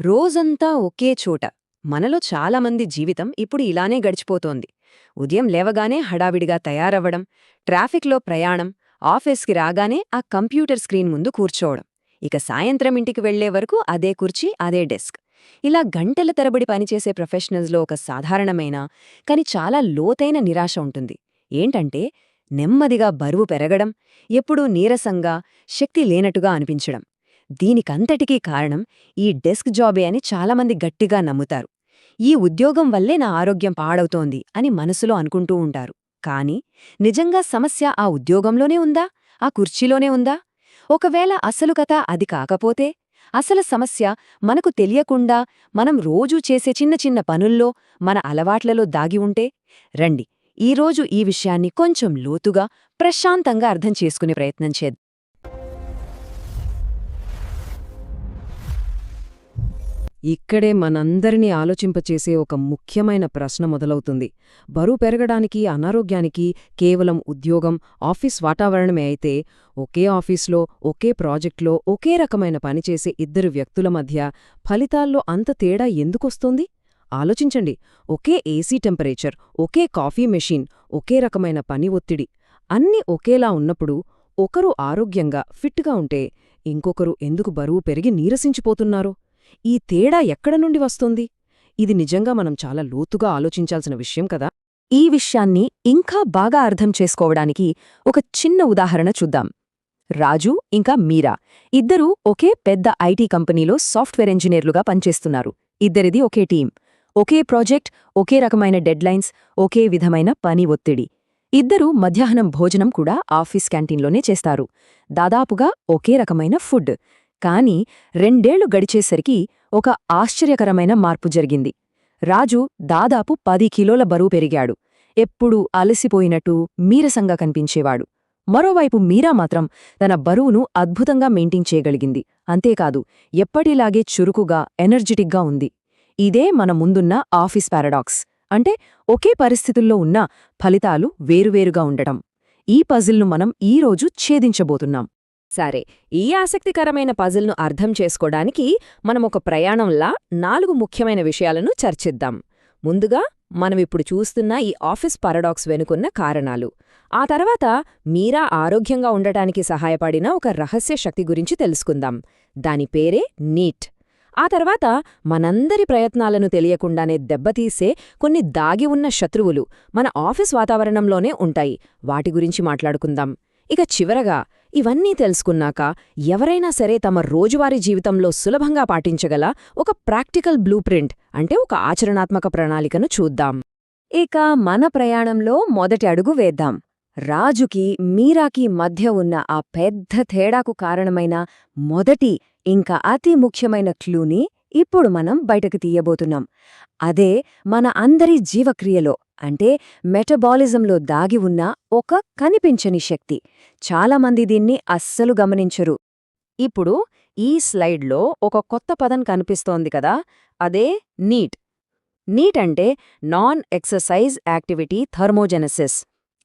రోజంతా ఒకే చోట. మనలో చాలామంది జీవితం ఇప్పుడు ఇలానే గడిచిపోతోంది. ఉదయం లేవగానే హడావిడిగా తయారవ్వడం ట్రాఫిక్లో ప్రయాణం ఆఫీస్కి రాగానే ఆ కంప్యూటర్ స్క్రీన్ ముందు కూర్చోవడం. ఇక సాయంత్రం ఇంటికి వెళ్ళే వరకు అదే కుర్చీ అదే డెస్క్. ఇలా గంటల తరబడి పనిచేసే ప్రొఫెషనల్స్లో ఒక సాధారణమైన కాని చాలా లోతైన నిరాశ ఉంటుంది. ఏంటంటే నెమ్మదిగా బరువు పెరగడం ఎప్పుడూ నీరసంగా శక్తి లేనట్టుగా అనిపించడం. దీనికంతటికీ కారణం ఈ డెస్క్ జాబే అని చాలామంది గట్టిగా నమ్ముతారు. ఈ ఉద్యోగం వల్లే నా ఆరోగ్యం పాడవుతోంది అని మనసులో అనుకుంటూ ఉంటారు. కాని నిజంగా సమస్య ఆ ఉద్యోగంలోనే ఉందా? ఆ కుర్చీలోనే ఉందా? ఒకవేళ అసలు కథ అది కాకపోతే అసలు సమస్య మనకు తెలియకుండా మనం రోజూ చేసే చిన్న చిన్న పనుల్లో మన అలవాట్లలో దాగి ఉంటే రండి ఈరోజు ఈ విషయాన్ని కొంచెం లోతుగా ప్రశాంతంగా అర్థం చేసుకునే ప్రయత్నం చేద్దాం. ఇక్కడే మనందరినీ ఆలోచింపచేసే ఒక ముఖ్యమైన ప్రశ్న మొదలవుతుంది. బరువు పెరగడానికి అనారోగ్యానికి కేవలం ఉద్యోగం ఆఫీస్ వాతావరణమే అయితే ఒకే ఆఫీస్లో ఒకే ప్రాజెక్ట్లో ఒకే రకమైన పనిచేసే ఇద్దరు వ్యక్తుల మధ్య ఫలితాల్లో అంత తేడా ఎందుకొస్తోంది? ఆలోచించండి. ఒకే ఏసీ టెంపరేచర్ ఒకే కాఫీ మెషీన్ ఒకే రకమైన పని ఒత్తిడి అన్నీ ఒకేలా ఉన్నప్పుడు ఒకరు ఆరోగ్యంగా ఫిట్గా ఉంటే ఇంకొకరు ఎందుకు బరువు పెరిగి నీరసించిపోతున్నారు? ఈ తేడా ఎక్కడ నుండి వస్తోంది? ఇది నిజంగా మనం చాలా లోతుగా ఆలోచించాల్సిన విషయం కదా? ఈ విషయాన్ని ఇంకా బాగా అర్థం చేసుకోవడానికి ఒక చిన్న ఉదాహరణ చూద్దాం. రాజు ఇంకా మీరా ఇద్దరూ ఒకే పెద్ద ఐటీ కంపెనీలో సాఫ్ట్వేర్ ఇంజనీర్లుగా పనిచేస్తున్నారు. ఇద్దరిది ఒకే టీం ఒకే ప్రాజెక్ట్ ఒకే రకమైన డెడ్లైన్స్ ఒకే విధమైన పని ఒత్తిడి. ఇద్దరూ మధ్యాహ్నం భోజనం కూడా ఆఫీస్ క్యాంటీన్లోనే చేస్తారు. దాదాపుగా ఒకే రకమైన ఫుడ్. కాని రెండేళ్ళు గడిచేసరికి ఒక ఆశ్చర్యకరమైన మార్పు జరిగింది. రాజు దాదాపు పది కిలోల బరువు పెరిగాడు. ఎప్పుడూ అలసిపోయినట్టు మీరసంగా కనిపించేవాడు. మరోవైపు మీరా మాత్రం తన బరువును అద్భుతంగా మెయింటైన్ చేయగలిగింది. అంతేకాదు ఎప్పటిలాగే చురుకుగా ఎనర్జెటిక్గా ఉంది. ఇదే మన ముందున్న ఆఫీస్ పారాడాక్స్. అంటే ఒకే పరిస్థితుల్లో ఉన్న ఫలితాలు వేరువేరుగా ఉండటం. ఈ పజిల్ను మనం ఈరోజు ఛేదించబోతున్నాం. సరే ఈ ఆసక్తికరమైన పజిల్ను అర్థం చేసుకోడానికి మనం ఒక ప్రయాణంలా నాలుగు ముఖ్యమైన విషయాలను చర్చిద్దాం. ముందుగా మనమిప్పుడు చూస్తున్న ఈ ఆఫీస్ పారాడాక్స్ వెనుకున్న కారణాలు. ఆ తర్వాత మీరా ఆరోగ్యంగా ఉండటానికి సహాయపడిన ఒక రహస్య శక్తి గురించి తెలుసుకుందాం. దాని పేరే నీట్. ఆ తర్వాత మనందరి ప్రయత్నాలను తెలియకుండానే దెబ్బతీసే కొన్ని దాగి ఉన్న శత్రువులు మన ఆఫీస్ వాతావరణంలోనే ఉంటాయి. వాటి గురించి మాట్లాడుకుందాం. ఇక చివరగా ఇవన్నీ తెలుసుకున్నాక ఎవరైనా సరే తమ రోజువారీ జీవితంలో సులభంగా పాటించగల ఒక ప్రాక్టికల్ బ్లూ ప్రింట్ అంటే ఒక ఆచరణాత్మక ప్రణాళికను చూద్దాం. ఇక మన ప్రయాణంలో మొదటి అడుగు వేద్దాం. రాజుకి మీరాకి మధ్య ఉన్న ఆ పెద్ద తేడాకు కారణమైన మొదటి ఇంకా అతి ముఖ్యమైన క్లూని ఇప్పుడు మనం బయటకు తీయబోతున్నాం. అదే మన అందరి జీవక్రియలో. అంటే మెటబాలిజంలో దాగి ఉన్న ఒక కనిపించని శక్తి. చాలామంది దీన్ని అస్సలు గమనించరు. ఇప్పుడు ఈ స్లైడ్లో ఒక కొత్త పదం కనిపిస్తోంది కదా అదే నీట్. నీట్ అంటే నాన్ ఎక్సర్సైజ్ యాక్టివిటీ థర్మోజెనసిస్.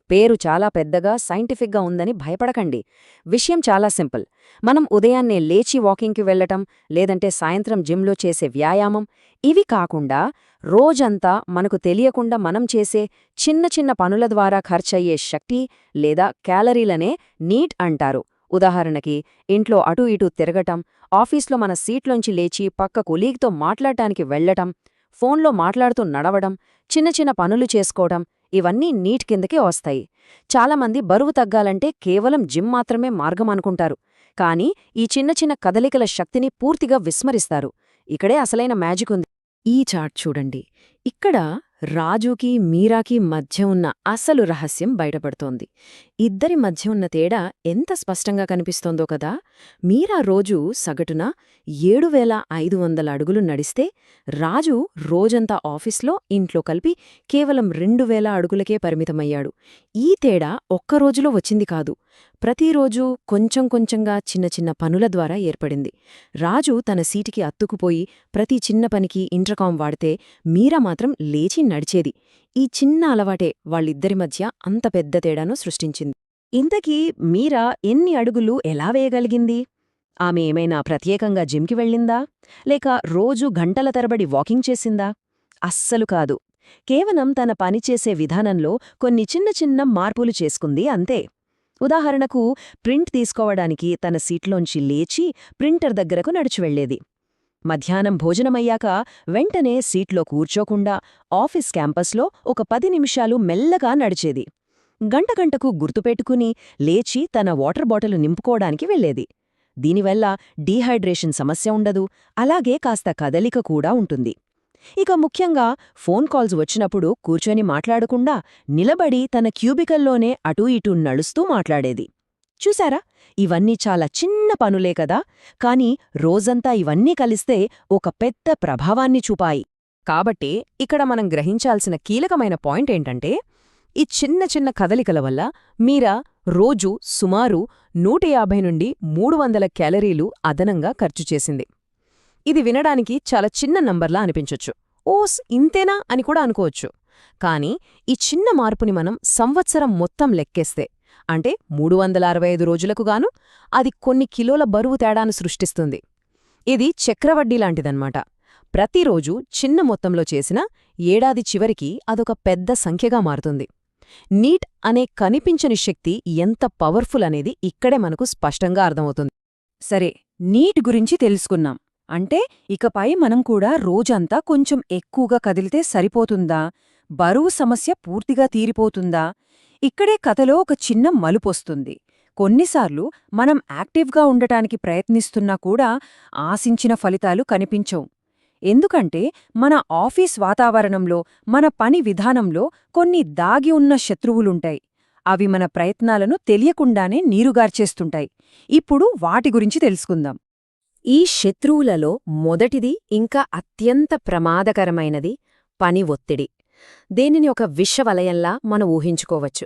పేరు చాలా పెద్దగా సైంటిఫిక్గా ఉందని భయపడకండి. విషయం చాలా సింపుల్. మనం ఉదయాన్నే లేచి వాకింగ్కి వెళ్ళటం లేదంటే సాయంత్రం జిమ్లో చేసే వ్యాయామం ఇవి కాకుండా రోజంతా మనకు తెలియకుండా మనం చేసే చిన్న చిన్న పనుల ద్వారా ఖర్చయ్యే శక్తి లేదా క్యాలరీలనే నీట్ అంటారు. ఉదాహరణకి ఇంట్లో అటూ ఇటూ తిరగటం ఆఫీస్లో మన సీట్లోంచి లేచి పక్క కొలీగ్తో మాట్లాడటానికి వెళ్ళటం ఫోన్లో మాట్లాడుతూ నడవడం చిన్న చిన్న పనులు చేసుకోవడం ఇవన్నీ నీట్ కిందకే వస్తాయి. చాలామంది బరువు తగ్గాలంటే కేవలం జిమ్ మాత్రమే మార్గం అనుకుంటారు. కానీ ఈ చిన్న చిన్న కదలికల శక్తిని పూర్తిగా విస్మరిస్తారు. ఇక్కడే అసలైన మ్యాజిక్ ఉంది. ఈ చార్ట్ చూడండి. ఇక్కడ రాజుకి మీరాకి మధ్య ఉన్న అసలు రహస్యం బయటపడుతోంది. ఇద్దరి మధ్య ఉన్న తేడా ఎంత స్పష్టంగా కనిపిస్తోందో కదా! మీరా రోజు సగటున ఏడు వేల ఐదు వందల అడుగులు నడిస్తే రాజు రోజంతా ఆఫీస్లో ఇంట్లో కలిపి కేవలం రెండు వేల అడుగులకే పరిమితమయ్యాడు. ఈ తేడా ఒక్కరోజులో వచ్చింది కాదు. ప్రతిరోజూ కొంచెం కొంచెంగా చిన్న చిన్న పనుల ద్వారా ఏర్పడింది. రాజు తన సీటికి అత్తుకుపోయి ప్రతి చిన్న పనికి ఇంటర్కాం వాడితే మీరా మాత్రం లేచి నడిచేది. ఈ చిన్న అలవాటే వాళ్ళిద్దరి మధ్య అంత పెద్ద తేడాను సృష్టించింది. ఇంతకీ మీరా ఎన్ని అడుగులు ఎలా వేయగలిగింది? ఆమె ఏమైనా ప్రత్యేకంగా జిమ్కి వెళ్ళిందా? లేక రోజు గంటల తరబడి వాకింగ్ చేసిందా? అస్సలు కాదు. కేవలం తన పనిచేసే విధానంలో కొన్ని చిన్న చిన్న మార్పులు చేసుకుంది అంతే. ఉదాహరణకు ప్రింట్ తీసుకోవడానికి తన సీట్లోంచి లేచి ప్రింటర్ దగ్గరకు నడిచి వెళ్ళేది మధ్యాహ్నం భోజనమయ్యాక వెంటనే సీట్లో కూర్చోకుండా ఆఫీస్ క్యాంపస్లో ఒక పది నిమిషాలు మెల్లగా నడిచేది. గంటగంటకు గుర్తుపెట్టుకుని లేచి తన వాటర్ బాటిల్ నింపుకోవడానికి వెళ్ళేది దీనివల్ల డీహైడ్రేషన్ సమస్య ఉండదు అలాగే కాస్త కదలిక కూడా ఉంటుంది. ఇక ముఖ్యంగా ఫోన్ కాల్స్ వచ్చినప్పుడు కూర్చొని మాట్లాడకుండా నిలబడి తన క్యూబికల్లోనే అటూ ఇటూ నడుస్తూ మాట్లాడేది. చూశారా? ఇవన్నీ చాలా చిన్న పనులే కదా! కాని రోజంతా ఇవన్నీ కలిస్తే ఒక పెద్ద ప్రభావాన్ని చూపాయి. కాబట్టి ఇక్కడ మనం గ్రహించాల్సిన కీలకమైన పాయింట్ ఏంటంటే ఈ చిన్న చిన్న కదలికల వల్ల మీరా రోజు సుమారు నూట యాభై నుండి మూడు వందల క్యాలరీలు అదనంగా ఖర్చు చేసింది. ఇది వినడానికి చాలా చిన్న నంబర్లా అనిపించొచ్చు. ఓస్ ఇంతేనా అని కూడా అనుకోవచ్చు. కానీ ఈ చిన్న మార్పుని మనం సంవత్సరం మొత్తం లెక్కేస్తే అంటే మూడు వందల అరవై ఐదు రోజులకు గాను అది కొన్ని కిలోల బరువు తేడాను సృష్టిస్తుంది. ఇది చక్రవడ్డీ లాంటిదన్నమాట. ప్రతిరోజు చిన్న మొత్తంలో చేసిన ఏడాది చివరికి అదొక పెద్ద సంఖ్యగా మారుతుంది. నీట్ అనే కనిపించని శక్తి ఎంత పవర్ఫుల్ అనేది ఇక్కడే మనకు స్పష్టంగా అర్థమవుతుంది. సరే నీట్ గురించి తెలుసుకున్నాం అంటే ఇకపై మనం కూడా రోజంతా కొంచెం ఎక్కువగా కదిలితే సరిపోతుందా? బరువు సమస్య పూర్తిగా తీరిపోతుందా? ఇక్కడే కథలో ఒక చిన్న మలుపొస్తుంది. కొన్నిసార్లు మనం యాక్టివ్గా ఉండటానికి ప్రయత్నిస్తున్నా కూడా ఆశించిన ఫలితాలు కనిపించవు. ఎందుకంటే మన ఆఫీస్ వాతావరణంలో మన పని విధానంలో కొన్ని దాగి ఉన్న శత్రువులుంటాయి. అవి మన ప్రయత్నాలను తెలియకుండానే నీరుగార్చేస్తుంటాయి. ఇప్పుడు వాటి గురించి తెలుసుకుందాం. ఈ శత్రువులలో మొదటిది ఇంకా అత్యంత ప్రమాదకరమైనది పని ఒత్తిడి. దేనిని ఒక విషవలయంలా మనం ఊహించుకోవచ్చు.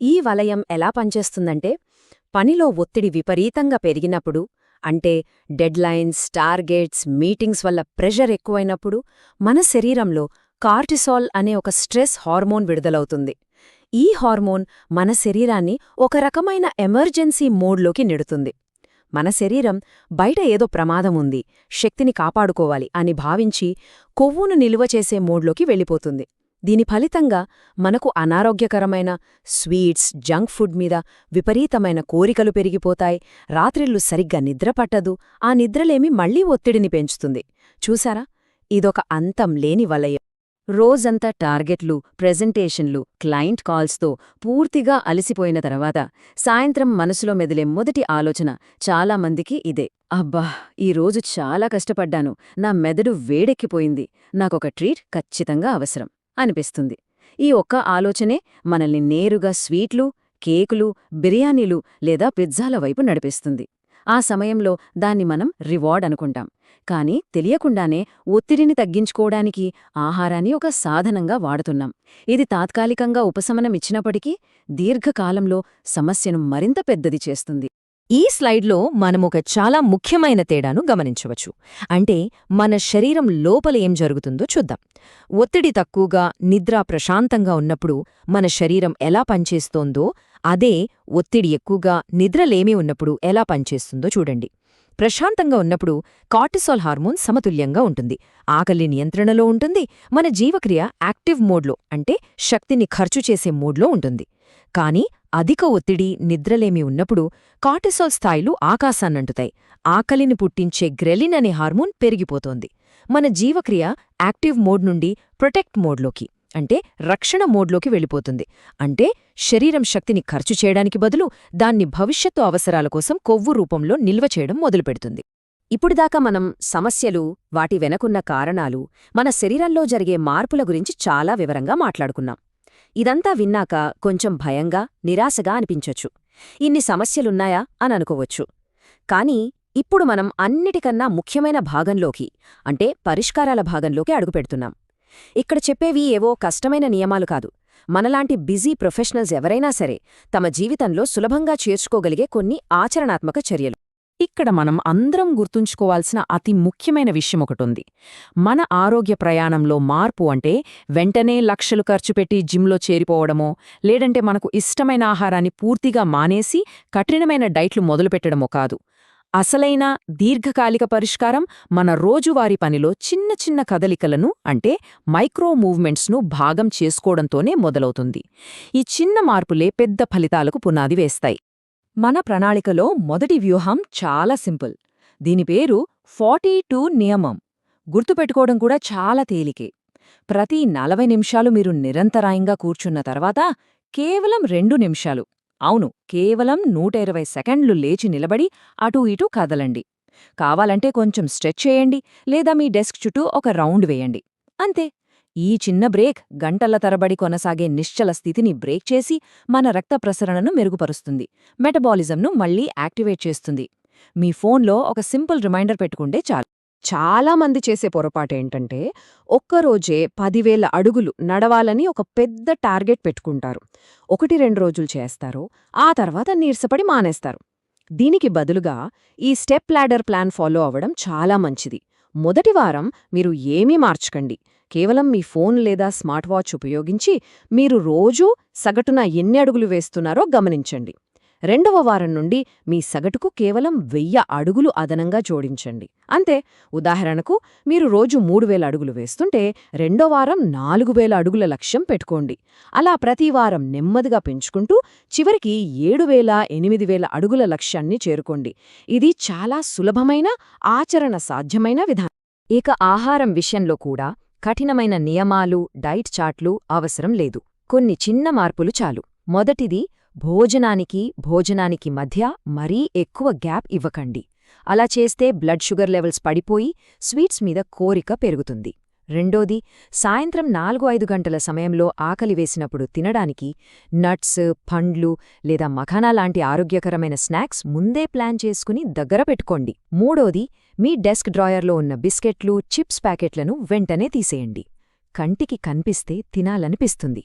ఈ వలయం ఎలా పనిచేస్తుందంటే పనిలో ఒత్తిడి విపరీతంగా పెరిగినప్పుడు అంటే డెడ్లైన్స్ టార్గెట్స్ మీటింగ్స్ వల్ల ప్రెషర్ ఎక్కువైనప్పుడు మన శరీరంలో కార్టిసాల్ అనే ఒక స్ట్రెస్ హార్మోన్ విడుదలవుతుంది. ఈ హార్మోన్ మన శరీరాన్ని ఒక రకమైన ఎమర్జెన్సీ మోడ్లోకి నెడుతుంది. మన శరీరం బయట ఏదో ప్రమాదం ఉంది శక్తిని కాపాడుకోవాలి అని భావించి కొవ్వును నిలువ చేసే మోడ్లోకి వెళ్ళిపోతుంది. దీని ఫలితంగా మనకు అనారోగ్యకరమైన స్వీట్స్ జంక్ ఫుడ్ మీద విపరీతమైన కోరికలు పెరిగిపోతాయి రాత్రిళ్ళు సరిగ్గా నిద్రపట్టదు ఆ నిద్రలేమి మళ్ళీ ఒత్తిడిని పెంచుతుంది. చూసారా? ఇదొక అంతం లేని వలయం. రోజంతా టార్గెట్లు ప్రెజెంటేషన్లు క్లయింట్ కాల్స్తో పూర్తిగా అలసిపోయిన తర్వాత సాయంత్రం మనసులో మెదిలే మొదటి ఆలోచన చాలామందికి ఇదే. అబ్బా! ఈరోజు చాలా కష్టపడ్డాను. నా మెదడు వేడెక్కిపోయింది. నాకొక ట్రీట్ ఖచ్చితంగా అవసరం అనిపిస్తుంది. ఈ ఒక్క ఆలోచనే మనల్ని నేరుగా స్వీట్లు కేకులు బిర్యానీలు లేదా పిజ్జాల వైపు నడిపిస్తుంది. ఆ సమయంలో దాన్ని మనం రివార్డ్ అనుకుంటాం. కానీ తెలియకుండానే ఒత్తిడిని తగ్గించుకోవడానికి ఆహారాన్ని ఒక సాధనంగా వాడుతున్నాం. ఇది తాత్కాలికంగా ఉపశమనమిచ్చినప్పటికీ దీర్ఘకాలంలో సమస్యను మరింత పెద్దది చేస్తుంది. ఈ స్లైడ్లో మనమొక చాలా ముఖ్యమైన తేడాను గమనించవచ్చు. అంటే మన శరీరం లోపల ఏం జరుగుతుందో చూద్దాం. ఒత్తిడి తక్కువగా నిద్ర ప్రశాంతంగా ఉన్నప్పుడు మన శరీరం ఎలా పనిచేస్తోందో అదే ఒత్తిడి ఎక్కువగా నిద్రలేమి ఉన్నప్పుడు ఎలా పనిచేస్తుందో చూడండి. ప్రశాంతంగా ఉన్నప్పుడు కార్టిసాల్ హార్మోన్ సమతుల్యంగా ఉంటుంది. ఆకలి నియంత్రణలో ఉంటుంది. మన జీవక్రియ యాక్టివ్ మోడ్లో అంటే శక్తిని ఖర్చు చేసే మోడ్లో ఉంటుంది. కానీ అధిక ఒత్తిడి నిద్రలేమి ఉన్నప్పుడు కార్టిసాల్ స్థాయిలు ఆకాశాన్నంటుతాయి. ఆకలిని పుట్టించే గ్రెలిన్ అనే హార్మోన్ పెరిగిపోతోంది. మన జీవక్రియ యాక్టివ్ మోడ్ నుండి ప్రొటెక్ట్ మోడ్లోకి అంటే రక్షణ మోడ్లోకి వెళ్ళిపోతుంది. అంటే శరీరం శక్తిని ఖర్చు చేయడానికి బదులు దాన్ని భవిష్యత్తు అవసరాల కోసం కొవ్వు రూపంలో నిల్వ చేయడం మొదలుపెడుతుంది. ఇప్పుడుదాకా మనం సమస్యలు వాటి వెనకున్న కారణాలు మన శరీరంలో జరిగే మార్పుల గురించి చాలా వివరంగా మాట్లాడుకున్నాం. ఇదంతా విన్నాక కొంచెం భయంగా నిరాశగా అనిపించొచ్చు. ఇన్ని సమస్యలున్నాయా అని అనుకోవచ్చు. కానీ ఇప్పుడు మనం అన్నిటికన్నా ముఖ్యమైన భాగంలోకి అంటే పరిష్కారాల భాగంలోకి అడుగుపెడుతున్నాం. ఇక్కడ చెప్పేవి ఏవో కష్టమైన నియమాలు కాదు. మనలాంటి బిజీ ప్రొఫెషనల్స్ ఎవరైనా సరే తమ జీవితంలో సులభంగా చేర్చుకోగలిగే కొన్ని ఆచరణాత్మక చర్యలు. ఇక్కడ మనం అందరం గుర్తుంచుకోవాల్సిన అతి ముఖ్యమైన విషయమొకటుంది మన ఆరోగ్య ప్రయాణంలో మార్పు అంటే వెంటనే లక్షలు ఖర్చు పెట్టి జిమ్లో చేరిపోవడమో లేదంటే మనకు ఇష్టమైన ఆహారాన్ని పూర్తిగా మానేసి కఠినమైన డైట్లు మొదలుపెట్టడమో కాదు. అసలైన దీర్ఘకాలిక పరిష్కారం మన రోజువారీ పనిలో చిన్న చిన్న కదలికలను అంటే మైక్రో మూవ్మెంట్స్ను భాగం చేసుకోవడంతోనే మొదలవుతుంది. ఈ చిన్న మార్పులే పెద్ద ఫలితాలకు పునాది వేస్తాయి. మన ప్రణాళికలో మొదటి వ్యూహం చాలా సింపుల్. దీని పేరు ఫార్టీ టూ నియమం. గుర్తుపెట్టుకోవడం కూడా చాలా తేలికే. ప్రతి నలభై నిమిషాలు మీరు నిరంతరాయంగా కూర్చున్న తర్వాత కేవలం రెండు నిమిషాలు. అవును కేవలం నూట ఇరవై సెకండ్లు లేచి నిలబడి అటూ ఇటూ కదలండి. కావాలంటే కొంచెం స్ట్రెచ్ చేయండి లేదా మీ డెస్క్ చుట్టూ ఒక రౌండ్ వేయండి. అంతే. ఈ చిన్న బ్రేక్ గంటల తరబడి కొనసాగే నిశ్చల స్థితిని బ్రేక్ చేసి మన రక్త ప్రసరణను మెరుగుపరుస్తుంది. మెటబాలిజంను మళ్ళీ యాక్టివేట్ చేస్తుంది. మీ ఫోన్లో ఒక సింపుల్ రిమైండర్ పెట్టుకుంటే చాలు. చాలా మంది చేసే పొరపాటేంటంటే ఒక్కరోజే పదివేల అడుగులు నడవాలని ఒక పెద్ద టార్గెట్ పెట్టుకుంటారు. ఒకటి రెండు రోజులు చేస్తారు. ఆ తర్వాత నీరసపడి మానేస్తారు. దీనికి బదులుగా ఈ స్టెప్ లాడర్ ప్లాన్ ఫాలో అవ్వడం చాలా మంచిది. మొదటి వారం మీరు ఏమీ మార్చకండి. కేవలం మీ ఫోన్ లేదా స్మార్ట్ వాచ్ ఉపయోగించి మీరు రోజూ సగటున ఎన్ని అడుగులు వేస్తున్నారో గమనించండి. రెండవ వారం నుండి మీ సగటుకు కేవలం వెయ్య అడుగులు అదనంగా జోడించండి. అంతే ఉదాహరణకు మీరు రోజు మూడు వేల అడుగులు వేస్తుంటే రెండో వారం నాలుగు వేల అడుగుల లక్ష్యం పెట్టుకోండి. అలా ప్రతి వారం నెమ్మదిగా పెంచుకుంటూ చివరికి ఏడు వేల ఎనిమిది వేల అడుగుల లక్ష్యాన్ని చేరుకోండి. ఇది చాలా సులభమైన ఆచరణ సాధ్యమైన విధానం. ఇక ఆహారం విషయంలో కూడా కఠినమైన నియమాలు డైట్ చార్ట్లు అవసరం లేదు. కొన్ని చిన్న మార్పులు చాలు. మొదటిది భోజనానికి భోజనానికి మధ్య మరీ ఎక్కువ గ్యాప్ ఇవ్వకండి. అలా చేస్తే బ్లడ్ షుగర్ లెవెల్స్ పడిపోయి స్వీట్స్ మీద కోరిక పెరుగుతుంది. రెండోది సాయంత్రం నాలుగు ఐదు గంటల సమయంలో ఆకలి వేసినప్పుడు తినడానికి నట్స్ పండ్లు లేదా మఖానా లాంటి ఆరోగ్యకరమైన స్నాక్స్ ముందే ప్లాన్ చేసుకుని దగ్గర పెట్టుకోండి. మూడోది మీ డెస్క్ డ్రాయర్లో ఉన్న బిస్కెట్లు చిప్స్ ప్యాకెట్లను వెంటనే తీసేయండి. కంటికి కనిపిస్తే తినాలనిపిస్తుంది.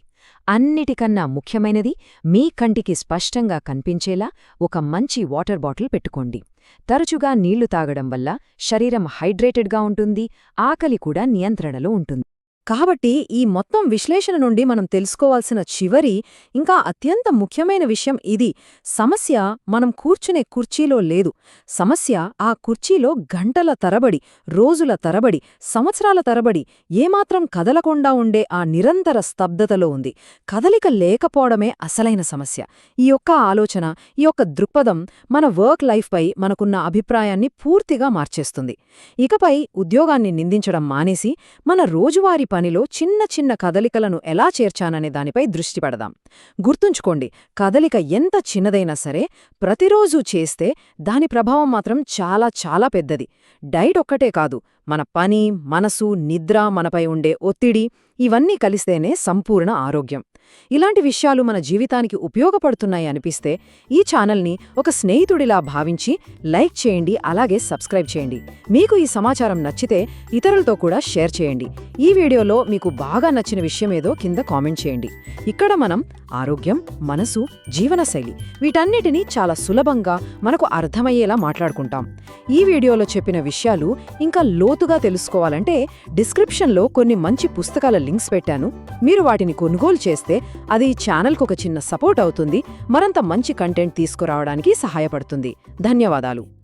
అన్నిటికన్నా ముఖ్యమైనది మీ కంటికి స్పష్టంగా కనిపించేలా ఒక మంచి వాటర్ బాటిల్ పెట్టుకోండి. తరచుగా నీళ్ళు తాగడం వల్ల శరీరం హైడ్రేటెడ్గా ఉంటుంది ఆకలి కూడా నియంత్రణలో ఉంటుంది. కాబట్టి ఈ మొత్తం విశ్లేషణ నుండి మనం తెలుసుకోవాల్సిన చివరి ఇంకా అత్యంత ముఖ్యమైన విషయం ఇది. సమస్య మనం కూర్చునే కుర్చీలో లేదు. సమస్య ఆ కుర్చీలో గంటల తరబడి రోజుల తరబడి సంవత్సరాల తరబడి ఏమాత్రం కదలకుండా ఉండే ఆ నిరంతర స్తబ్దతలో ఉంది. కదలిక లేకపోవడమే అసలైన సమస్య. ఈ యొక్క ఆలోచన ఈ యొక్క దృక్పథం మన వర్క్ లైఫ్పై మనకున్న అభిప్రాయాన్ని పూర్తిగా మార్చేస్తుంది. ఇకపై ఉద్యోగాన్ని నిందించడం మానేసి మన రోజువారీ పనిలో చిన్న చిన్న కదలికలను ఎలా చేర్చాననే దానిపై దృష్టి పెడదాం. గుర్తుంచుకోండి కదలిక ఎంత చిన్నదైనా సరే ప్రతిరోజూ చేస్తే దాని ప్రభావం మాత్రం చాలా చాలా పెద్దది. డైట్ ఒక్కటే కాదు మన పని మనసు నిద్ర మనపై ఉండే ఒత్తిడి ఇవన్నీ కలిస్తేనే సంపూర్ణ ఆరోగ్యం. ఇలాంటి విషయాలు మన జీవితానికి ఉపయోగపడుతున్నాయి అనిపిస్తే ఈ ఛానల్ని ఒక స్నేహితుడిలా భావించి లైక్ చేయండి అలాగే సబ్స్క్రైబ్ చేయండి. మీకు ఈ సమాచారం నచ్చితే ఇతరులతో కూడా షేర్ చేయండి. ఈ వీడియోలో మీకు బాగా నచ్చిన విషయమేదో కింద కామెంట్ చేయండి. ఇక్కడ మనం ఆరోగ్యం మనసు జీవనశైలి వీటన్నిటినీ చాలా సులభంగా మనకు అర్థమయ్యేలా మాట్లాడుకుంటాం. ఈ వీడియోలో చెప్పిన విషయాలు ఇంకా లోతుగా తెలుసుకోవాలంటే డిస్క్రిప్షన్లో కొన్ని మంచి పుస్తకాల లింక్స్ పెట్టాను. మీరు వాటిని కొనుగోలు చేస్తే అది ఛానల్కు ఒక చిన్న సపోర్ట్ అవుతుంది. మరంత మంచి కంటెంట్ తీసుకురావడానికి సహాయపడుతుంది. ధన్యవాదాలు.